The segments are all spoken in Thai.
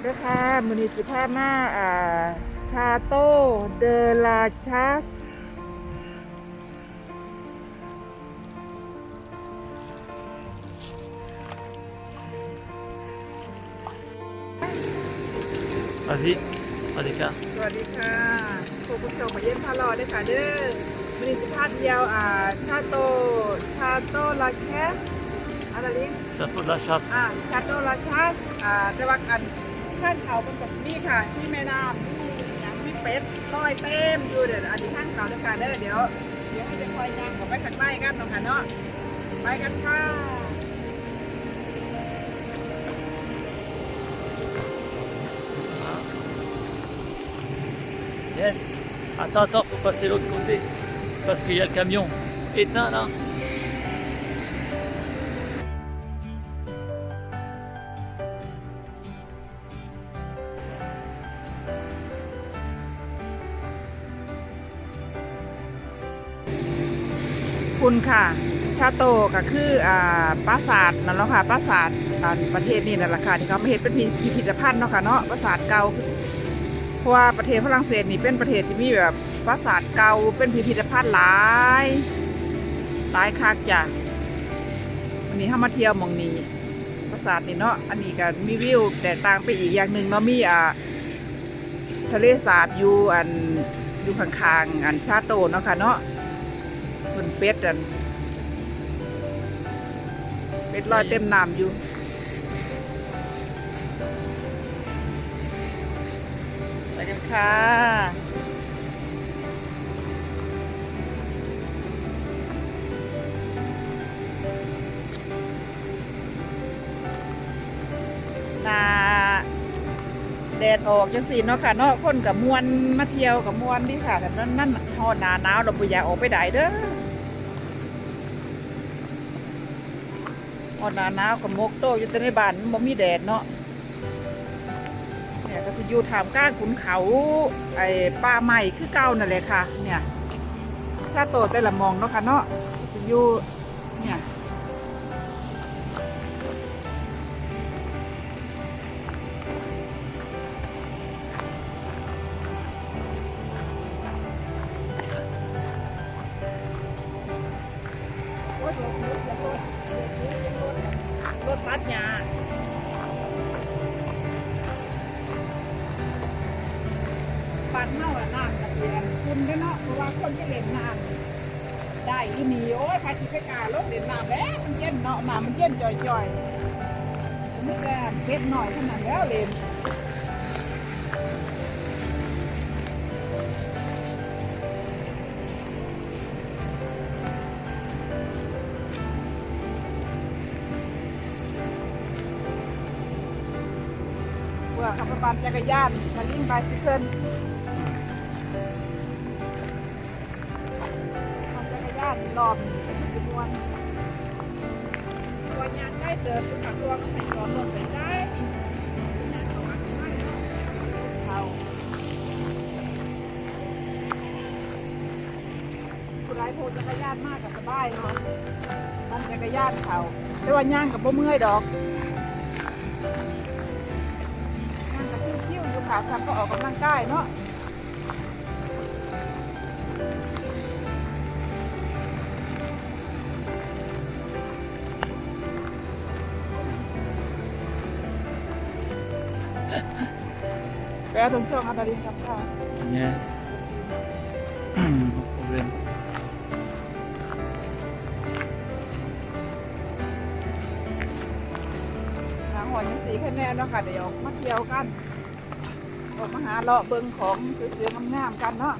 เด้อค่ะมือนิสิภาพมาอ่าชาโตเดลาชาส Vas-y, Adeka. สวัสดีค่ะคุณผู้ชมมาเยี่ยมพารอด้วยค่ะเด้อมือนิสิภาพเดียวอ่าชาโต ชาโตลาแคสอะไรลิง Château de la Chasse. อ่าชาโตลาชาสอ่าแต่ว่ากัน ข้างเขาเป็นแบบนี้ค่ะ ที่แม่น้ำที่อย่างที่เป็ดลอยเต็มอยู่เดี๋ยวอันนี้ข้างเขาด้วยค่ะเด้อเดี๋ยวเดี๋ยวให้จะคอยย่างกับไปขันไม้กันเนาะค่ะเนาะไปกันค่ะ Viens. Attends, attends, faut passer l'autre côté. Parce qu'il y a le camion éteint là. คุณค่ะ ชาโตก็คืออ่าปราสาทนั่นแหละค่ะปราสาทอ่าประเทศนี่นั่นแหละค่ะที่เขามาเฮ็ดเป็นพิพิธภัณฑ์เนาะค่ะเนาะปราสาทเก่าเพราะว่าประเทศฝรั่งเศสนี่เป็นประเทศที่มีแบบปราสาทเก่าเป็นพิพิธภัณฑ์หลายหลายคักจ้ะวันนี้เฮามาเที่ยวมองนี้ปราสาทนี่เนาะอันนี้ก็มีวิวแตกต่างไปอีกอย่างหนึ่งเนาะมีอ่าทะเลสาบอยู่อันอยู่ข้างๆอันชาโตเนาะค่ะเนาะ ส่วนเป็ดอันเป็ดลอยเต็มน้ำอยู่ไปกันค่ะนาแดดออกจังสีเนาะค่ะเนาะคนกับมวนมาเที่ยวกับมวนดีค่ะแต่นั่นนั่นฮอดหนาหนาวเราบ่อยาออกไปไหนเด้อ ออนหนาหนาวกับมกโตอยู่แต่ในบ้านมันบ่มีแดดเนาะเนี่ยก็สิอยู่ถามก้างขุนเขาไอ้ป่าใหม่คือเก่านั่นแหละค่ะ เนี่ย ถ้าโตแต่ละมองเนาะค่ะเนาะสิอยู่เนี่ย ที่นี่โอ้ยพาชิไปกาลงเล่นน้ำแล้วมันเย็นเนาะน้ำมันเย็นจ่อยๆไม่ได้เพ็ดหน่อยขนาดแล้วเล่นเพื่อขับรถปั่นจักรยานมาลิ่งไบซิเคิล รยานรอบนี้เป็นจำนวนตัวยางได้เดินไปกับตัวก็ให้ย้อนรถไปได้ยางเขาอัดไม่เนเขาร้ายโพจักรยานมากกับสบายเนาะปั่นจักรยานเขาแต่ว่าย่างกับบ่เมื่อยดอกนั่งกระติ้วคิ้วอยู่ขาซ้ำก็ออกกำลังกายเนาะ ไปเอาตรงช่องอาตาลินกับข้าว Yes. no problème. หางหอยยังสีคะแน่เนาะค่ะเดี๋ยวมาเที่ยวกันออกมาหาเลาะเบิ่งของสวยๆงามๆกันเนาะ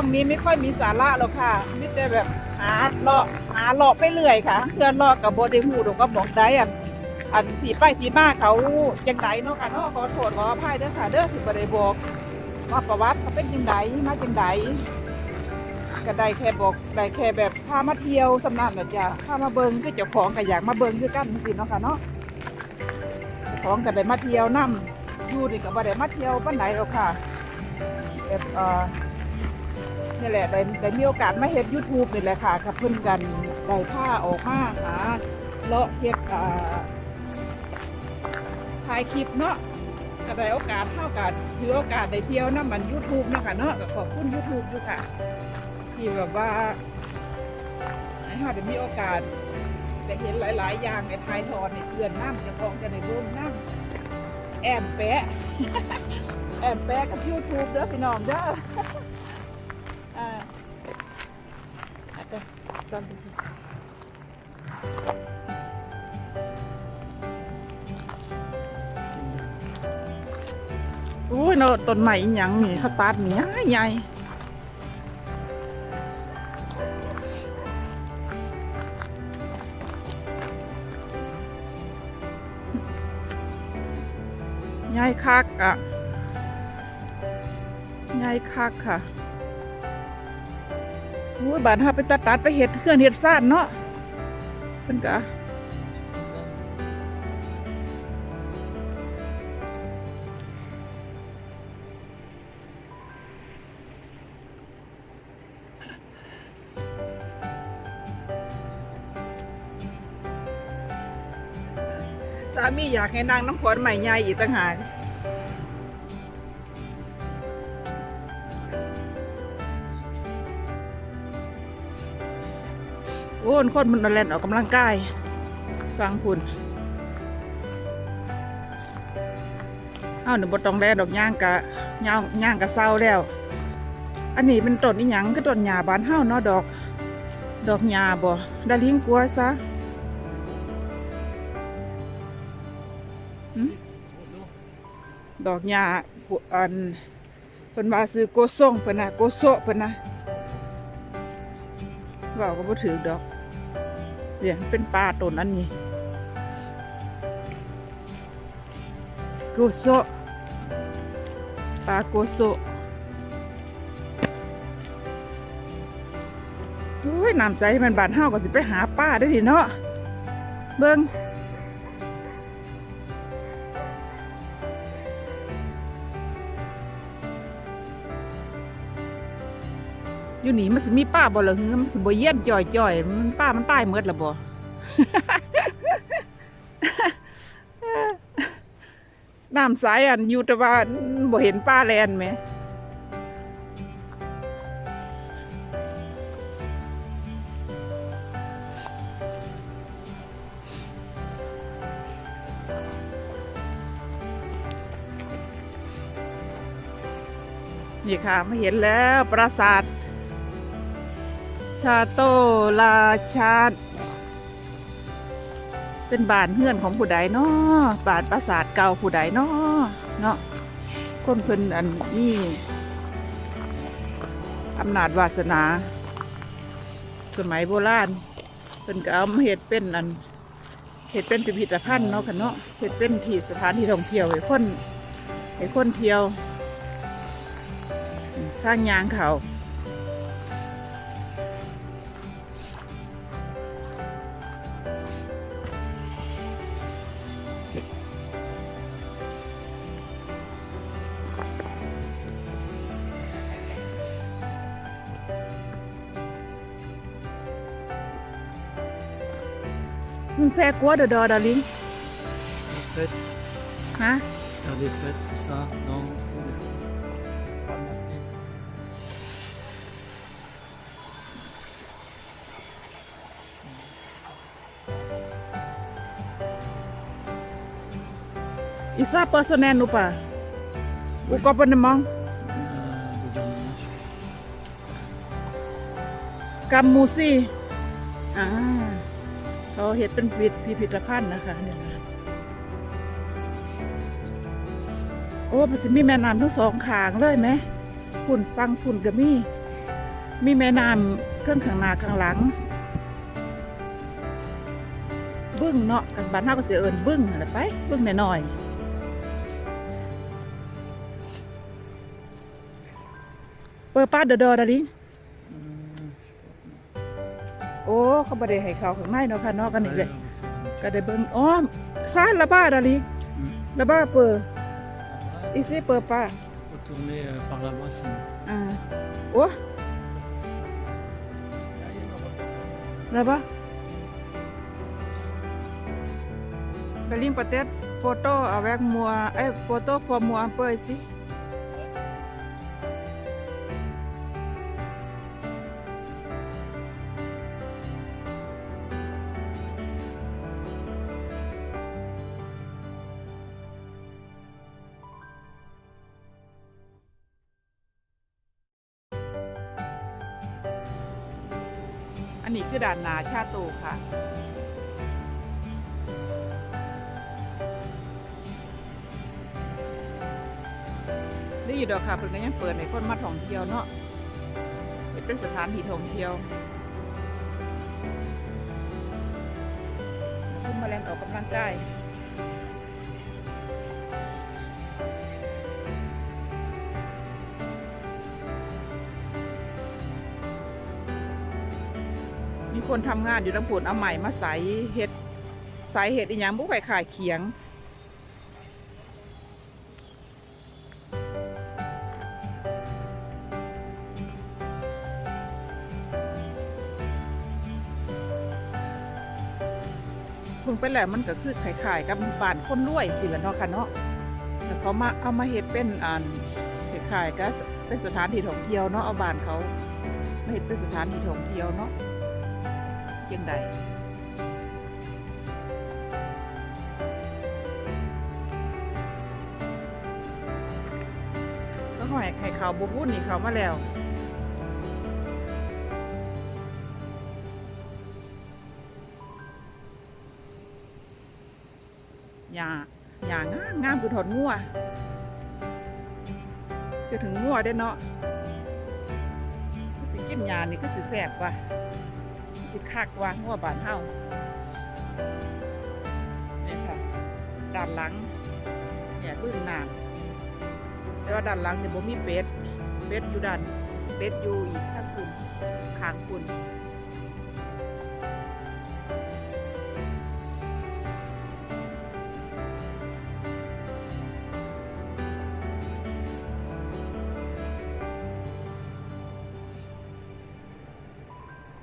ช่องนี้ไม่ค่อยมีสาระหรอกค่ะมีแต่แบบหาเลาะหาเลาะไปเรื่อยค่ะ เพื่อนเลาะกับโบได้หูดกก็บอกได้อันอันสีไปสีมาเขาจังไดเนาะค่ะเนาะขอโทษขออภัยเด้อค่ะเด้อสิบ่ได้บอกว่าประวัติเขาเป็นจังไดมาจังไดกก็ได้แค่บอกได้แค่แบบพามาเที่ยวสำนักน่ะจ้ะพามาเบิ่งคือเจ้าของก็อยากมาเบิ่งคือกันจังซี่เนาะค่ะเนาะเจ้าของก็ได้มาเที่ยวนํอยู่นี่ก็บ่ได้มาเที่ยวปานใดหรอกค่ะแบบเอ่อ นี่แหละได้ได้มีโอกาสมาเฮ็ด YouTube นี่แหละค่ะกับเพิ่นกันได้พาออกมาหาเลาะเฮ็ดอ่าถ่ายคลิปเนาะก็ได้โอกาสเท่ากันถือโอกาสได้เที่ยวน้ำมัน YouTube เนาะคะเนาะก็ขอบคุณ YouTube ด้วยค่ะ ที่แบบว่าให้เราได้มีโอกาสได้เห็นหลาย ๆ อย่างในท้ายทอนในเพื่อนน้ำจะของจะในร่วมน้ำแอมแปะแอมแปะกับ YouTube เด้อพี่น้องเด้อ ตอนนี้อุ้ยเนาะต้นใหม่ยังนี่เขาตัดนี่ใหญ่ใหญ่ใหญ่คักอะใหญ่คักค่ะ อุ้ยบานเฮาไปตัดตัดไปเห็ดเครื่องเห็ดซ่านเนาะเพิ่นก็สามีอยากให้นางน้ำขวัญใหม่ใหญ่อีกต่างหาก โอ้นคนมันแล่นออกกำลังกายฟังคุณเอาหนึ่งบต้องแล่นดอกย่างกะย่างย่างกะเศร้าแล้ว อันนี้เป็นต้นอีหยังก็ต้นหญ้าบานเฮาเนาะดอก ดอกหญ้าบ่ดาลิงกลัวซะดอกหญ้าอันเพิ่นว่าซื้อโกส่งเพิ่นน่ะโกโซเพิ่นน่ะ เว้าก็บ่ถือดอกเดี๋ยวเป็นปลาต้นอันนี้โกโซปลาโกโซะโอ้ยน้ำใสมันบานเฮาก็สิไปหาป้าได้ดิเนาะเบิ่ง อยู่นี่มันสิมีป้าบ่ล่ะหือมันสิบ่เยี่ยนจ่อยๆมันป้ามันตายหมดละบ่น้ำใสอันอยู่แต่ว่าบ่เห็นป้าแลนแหมนี่ค่ะไมาเห็นแล้วปราสาท ชาโตลาชาดเป็นบานเฮือนของผู้ใดเนาะบานปราสาทเก่าผู้ใดเนาะเนาะคนเพิ่นอันนี้อำนาจวาสนา สมัยโบราณเพิ่นก็เอามาเฮ็ดเป็นอันเฮ็ดเป็นพิพิธภัณฑ์เนาะค่ะเนาะเฮ็ดเป็นที่สถานที่ท่องเที่ยวให้คนให้คนเที่ยวทางยางเขา มึงแพ้กลัวเดอดอดาลิง Les fêtes, ฮะ faire des fêtes, tout ça. Non, c'est trop des Pas le masquer. อิซาเเขาเห็ดเป็นพิพิธพิตภัณฑ์นะคะเนี่ยนะโอ้มันสิมีแม่น้ำทั้งสองขางเลยไหมฝุ่นฟังฝุ่นก็มี มีแม่น้ำเครื่องข้างหน้าข้างหลัง บึ้งเนาะกันบ้านเฮาก็สิเอิ้นบึ้งอะไรไปบึ้งหน้อยๆเปิดป้าเดอดอดาลิง โอ้เขาบ่ได้ให้เข้าข้างในเนาะค่ะเนาะกันนี่เลย Allez, ก็ได้เบิ่งอ๋อซาละบ้าดาลี Hmm. ละบ้าเปิด Après, อีซี่เปิดป้า faut tourner euh, par là-bas sinon. อ่าโอ้ Là, il y a une route. ละบ้า อันนี้คือด่านนาชาตูค่ะ ได้อยู่ดอกค่ะเพิ่นก็ยังเปิดให้คนมาท่องเที่ยวเนาะเป็นสถานที่ท่องเที่ยวขึ้นมาแล่นออกกำลังกาย คนทำงานอยู่ลำพูนเอาใหม่มาใส่เห็ดใส่เห็ดอีหยังบุกไข่ขายเขียงพิ่งไปแล้วมันก็คือขายๆกับบ้านคนรวยสิละเนาะค่ะเนาะแล้วเขามาเอามาเฮ็ดเป็นอ่านขายๆก็เป็นสถานที่ท่องเที่ยวเนาะเอาบ้านเขามาเฮ็ดเป็นสถานที่ท่องเที่ยวเนาะ ยังไดก็หอยให้เขาบุบุนนี่เขามาแล้วหญ้าหญ้างามงามคือถอนงัวคือถึงงัวได้เนาะสิกินหญ้านี่ก็สิแซ่บว่ะ สิคักว่าหัวบ้านเฮานี่ค่ะด้านหลังเนี่ยบึ้งน้ำแต่ว่าด้านหลังเนี่ยผมมีเป็ดเป็ดอยู่ด้านเป็ดอยู่อีกข้างคุณข้างคุณ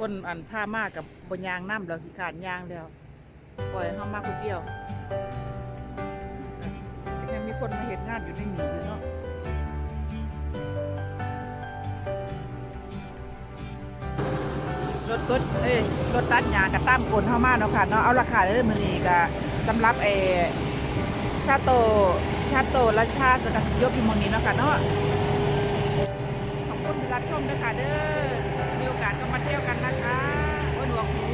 คนอันผ้ามากกับบนยางน้ำเราสิขาดยางแล้วปล่อยเขามาคนเดียวยังมีคนมาเห็นงานอยู่ในหนีอยู่เนาะรถรถเอ้ยรถตัดยางกับตั้มคนเข้ามาเนาะค่ะเนาะเอาราคาเรื่องมือนี้ก็สำหรับเอชาโตชาโตและชาสกัดยกอยู่หมองนี้เนาะค่ะเนาะขอบคุณที่รับชมด้วยค่ะเด้อ ก็มาเที่ยวกันนะคะวันหลวงหู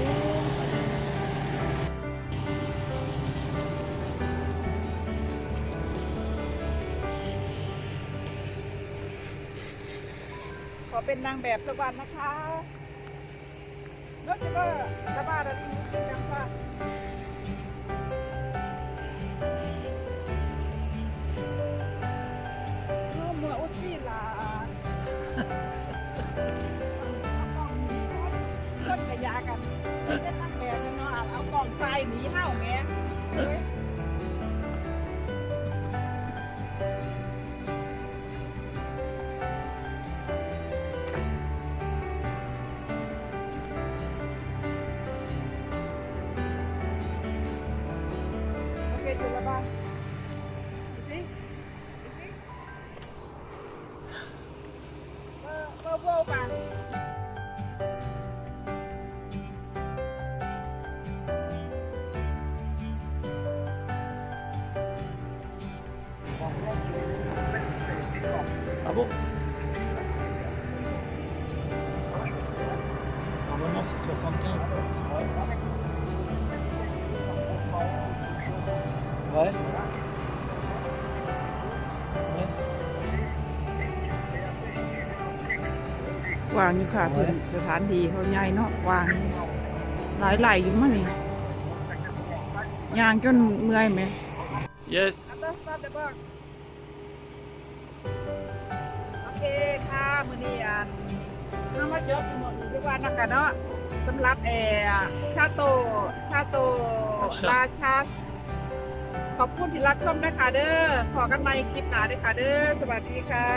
ขอเป็นนางแบบสักวันนะคะนอกจาก็ระบาอะไรนี้กินจังซ่าากันเป็นนักแบบเนาะเอากล่องทรายหนีเห่าแม่ Ah bon Normalement c'est 75. Ouais. Ouais. วางอยู่ค่ะเพิ่นสถานที่เขาใหญ่เนาะวางหลายไหลายอยู่มั้งนี่ยางจนเมื่อยไหม Yes. เคค่ะมื้อนี้อันน้ามาจบหมดทุกวันนะคะเนาะสำหรับแอร์ชาโต ชาโตครับราชาขอบคุณที่รับชมนะคะเด้อขอกันใหม่คลิปหน้าด้วยค่ะเด้อสวัสดีค่ะ